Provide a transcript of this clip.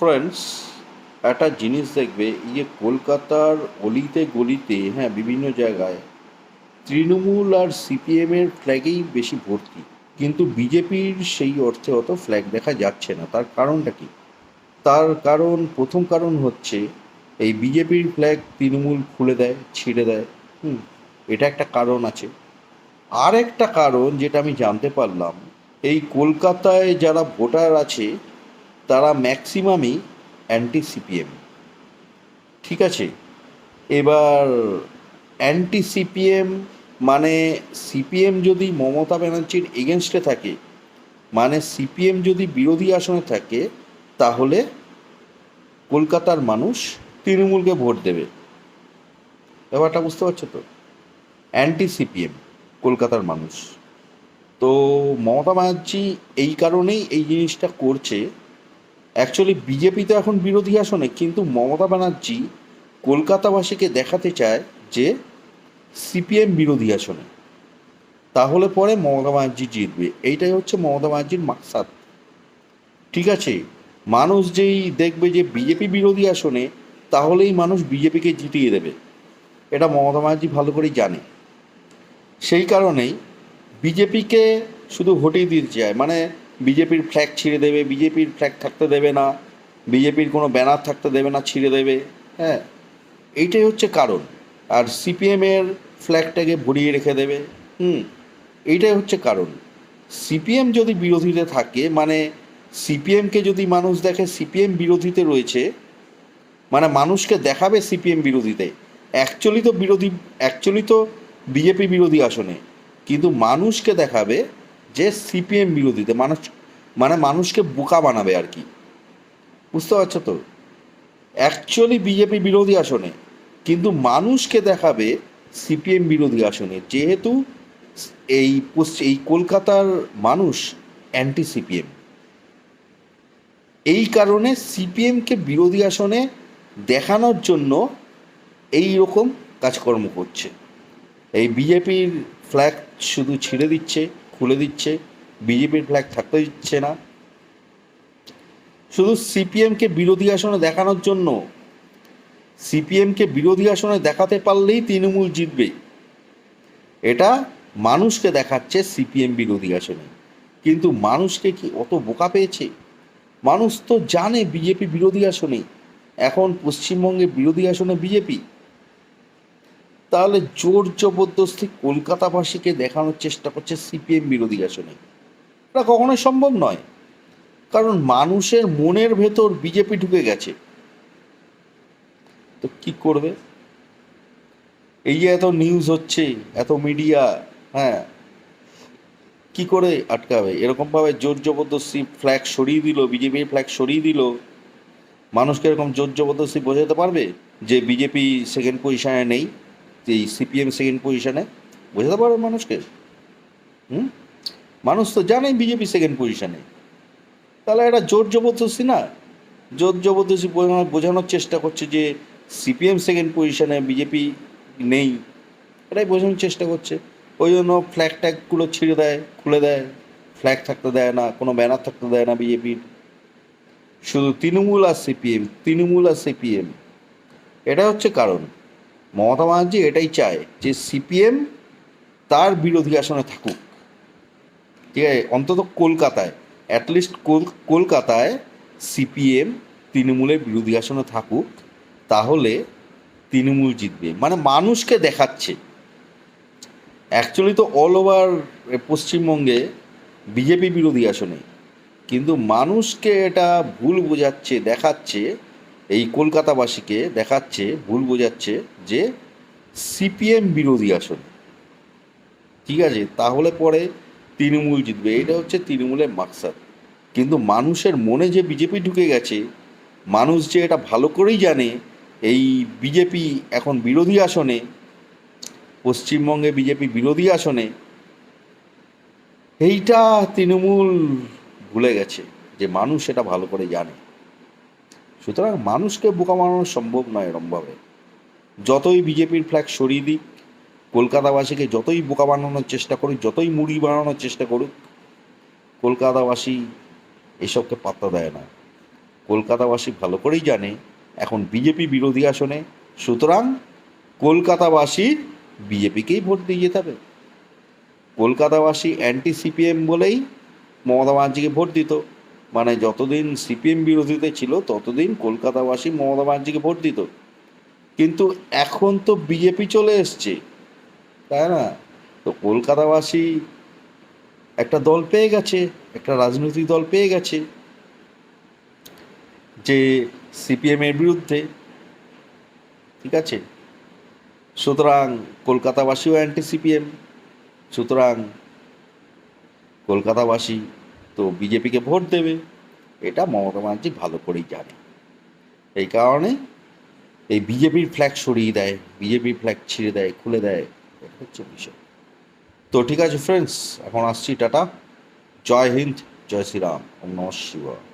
Friends একটা জিনিস দেখবে, এই যে কলকাতার অলিতে গলিতে হ্যাঁ বিভিন্ন জায়গায় তৃণমূল আর সিপিএমের ফ্ল্যাগেই বেশি ভর্তি। কিন্তু বিজেপির সেই অর্থে অত ফ্ল্যাগ দেখা যাচ্ছে না। তার কারণটা কি? তার কারণ, প্রথম কারণ হচ্ছে এই বিজেপির ফ্ল্যাগ তৃণমূল খুলে দেয়, ছিঁড়ে দেয়। হুম, এটা একটা কারণ আছে। আর একটা কারণ যেটা আমি জানতে পারলাম, এই কলকাতায় যারা ভোটার আছে তারা ম্যাক্সিমামই অ্যান্টি সিপিএম ঠিক আছে? এবার অ্যান্টি সিপিএম মানে সিপিএম যদি মমতা ব্যানার্জির এগেনস্টে থাকে মানে সিপিএম যদি বিরোধী আসনে থাকে, তাহলে কলকাতার মানুষ তৃণমূলকে ভোট দেবে। ব্যাপারটা বুঝতে পারছ তো? অ্যান্টি সিপিএম কলকাতার মানুষ। তো মমতা ব্যানার্জি এই কারণেই এই জিনিসটা করছে অ্যাকচুয়ালি বিজেপি তো এখন বিরোধী আসনে, কিন্তু মমতা ব্যানার্জি কলকাতাবাসীকে দেখাতে চায় যে সিপিএম বিরোধী আসনে। তাহলে পরে মমতা ব্যানার্জি জিতবে। এইটাই হচ্ছে মমতা ব্যানার্জির মাকসাদ। ঠিক আছে? মানুষ যেই দেখবে যে বিজেপি বিরোধী আসনে, তাহলেই মানুষ বিজেপিকে জিতিয়ে দেবে। এটা মমতা ব্যানার্জি ভালো করেই জানে। সেই কারণেই বিজেপিকে শুধু ভোটেই দিতে চায়। মানে বিজেপির ফ্ল্যাগ ছিঁড়ে দেবে, বিজেপির ফ্ল্যাগ থাকতে দেবে না, বিজেপির কোনো ব্যানার থাকতে দেবে না, ছিঁড়ে দেবে হ্যাঁ? এইটাই হচ্ছে কারণ। আর সিপিএমের ফ্ল্যাগটাকে ভরিয়ে রেখে দেবে, হুম? এইটাই হচ্ছে কারণ। সিপিএম যদি বিরোধীতে থাকে মানে সিপিএমকে যদি মানুষ দেখে সিপিএম বিরোধীতে রয়েছে মানে মানুষকে দেখাবে সিপিএম বিরোধীতে। অ্যাকচুয়ালি তো বিরোধী অ্যাকচুয়ালি তো বিজেপি বিরোধী আসনে। কিন্তু মানুষকে দেখাবে যে সিপিএম বিরোধীতে মানুষ মানে মানুষকে বোকা বানাবে আর কি। বুঝতে পারছ তো? অ্যাকচুয়ালি বিজেপি বিরোধী আসনে, কিন্তু মানুষকে দেখাবে সিপিএম বিরোধী আসনে, যেহেতু এই এই কলকাতার মানুষ অ্যান্টি সিপিএম এই কারণে সিপিএমকে বিরোধী আসনে দেখানোর জন্য এই রকম কাজকর্ম করছে। এই বিজেপির ফ্ল্যাগ শুধু ছিঁড়ে দিচ্ছে। খুলে দিচ্ছে বিজেপির ফ্ল্যাগ থাকতে দিচ্ছে না। শুধু সিপিএমকে বিরোধী আসনে দেখানোর জন্য সিপিএমকে বিরোধী আসনে দেখাতে পারলেই তৃণমূল জিতবে। এটা মানুষকে দেখাচ্ছে সিপিএম বিরোধী আসনে। কিন্তু মানুষকে কি অত বোকা পেয়েছে? মানুষ তো জানে বিজেপি বিরোধী আসনে। এখন পশ্চিমবঙ্গে বিরোধী আসনে বিজেপি। তাহলে জোর জবরদস্তি কলকাতাবাসীকে দেখানোর চেষ্টা করছে সিপিএম বিরোধী আসনে। এটা কখনোই সম্ভব নয়। কারণ মানুষের মনের ভেতর বিজেপি ঢুকে গেছে। তো কি করবে? এই যে এত নিউজ হচ্ছে, এত মিডিয়া হ্যাঁ। কি করে আটকাবে? এরকমভাবে জোর জবরদস্তি ফ্ল্যাগ সরিয়ে দিল, বিজেপির ফ্ল্যাগ সরিয়ে দিল। মানুষকে এরকম জোর জবরদস্তি বোঝাতে পারবে যে বিজেপি সেকেন্ড পজিশনে নেই? এই সিপিএম সেকেন্ড পজিশনে বোঝাতে পারবে মানুষকে? হুম? মানুষ তো জানে বিজেপি সেকেন্ড পজিশনে তাহলে এটা জোর জবরদস্তি না? জোর জবরদস্তি বোঝানোর চেষ্টা করছে যে সিপিএম সেকেন্ড পজিশনে বিজেপি নেই। এটাই বোঝানোর চেষ্টা করছে। ওই জন্য ফ্ল্যাগ ট্যাগগুলো ছিঁড়ে দেয়, খুলে দেয়। ফ্ল্যাগ থাকতে দেয় না, কোনো ব্যানার থাকতে দেয় না বিজেপির শুধু তৃণমূল আর সিপিএম তৃণমূল আর সিপিএম এটা হচ্ছে কারণ। মমতা ব্যানার্জি এটাই চায় যে সিপিএম তার বিরোধী আসনে থাকুক। ঠিক আছে? অন্তত কলকাতায় অ্যাটলিস্ট কলকাতায় সিপিএম তৃণমূলের বিরোধী আসনে থাকুক, তাহলে তৃণমূল জিতবে। মানে মানুষকে দেখাচ্ছে। অ্যাকচুয়ালি তো অল ওভার পশ্চিমবঙ্গে বিজেপি বিরোধী আসনে, কিন্তু মানুষকে এটা ভুল বোঝাচ্ছে, দেখাচ্ছে এই কলকাতাবাসীকে দেখাচ্ছে, ভুল বোঝাচ্ছে যে সিপিএম বিরোধী আসন। ঠিক আছে? তাহলে পরে তৃণমূল জিতবে। এটা হচ্ছে তৃণমূলের মাকসাদ। কিন্তু মানুষের মনে যে বিজেপি ঢুকে গেছে, মানুষ যে এটা ভালো করেই জানে, এই বিজেপি এখন বিরোধী আসনে, পশ্চিমবঙ্গে বিজেপি বিরোধী আসনে, এইটা তৃণমূল ভুলে গেছে যে মানুষ এটা ভালো করে জানে। সুতরাং মানুষকে বোকা বানানো সম্ভব নয় এরমভাবে যতই বিজেপির ফ্ল্যাগ সরিয়ে দিক, কলকাতাবাসীকে যতই বোকা বানানোর চেষ্টা করুক, যতই মুড়ি বানানোর চেষ্টা করুক, কলকাতাবাসী এসবকে পাত্তা দেয় না। কলকাতাবাসী ভালো করেই জানে, এখন বিজেপি বিরোধী আসনে, সুতরাং কলকাতাবাসী বিজেপিকেই ভোট দিয়ে যেতে হবে। কলকাতাবাসী অ্যান্টি সিপিএম বলেই মমতা ব্যানার্জিকে ভোট দিত। মানে যতদিন সিপিএম বিরোধীতে ছিল, ততদিন কলকাতাবাসী মমতা ব্যানার্জিকে ভোট দিত। কিন্তু এখন তো বিজেপি চলে এসছে, তাই না? তো কলকাতাবাসী একটা দল পেয়ে গেছে, একটা রাজনৈতিক দল পেয়ে গেছে, যে সিপিএমের বিরুদ্ধে, ঠিক আছে? সুতরাং কলকাতাবাসীও অ্যান্টি সিপিএম সুতরাং কলকাতাবাসী তো বিজেপিকে ভোট দেবে। এটা মমতা ব্যানার্জি ভালো করেই জানে। এই কারণে এই বিজেপির ফ্ল্যাগ সরিয়ে দেয়, বিজেপির ফ্ল্যাগ ছিঁড়ে দেয়, খুলে দেয়, এটা হচ্ছে বিষয়। তো ঠিক আছে ফ্রেন্ডস এখন আসছি টাটা। জয় হিন্দ, জয় শ্রীরাম নমস্কার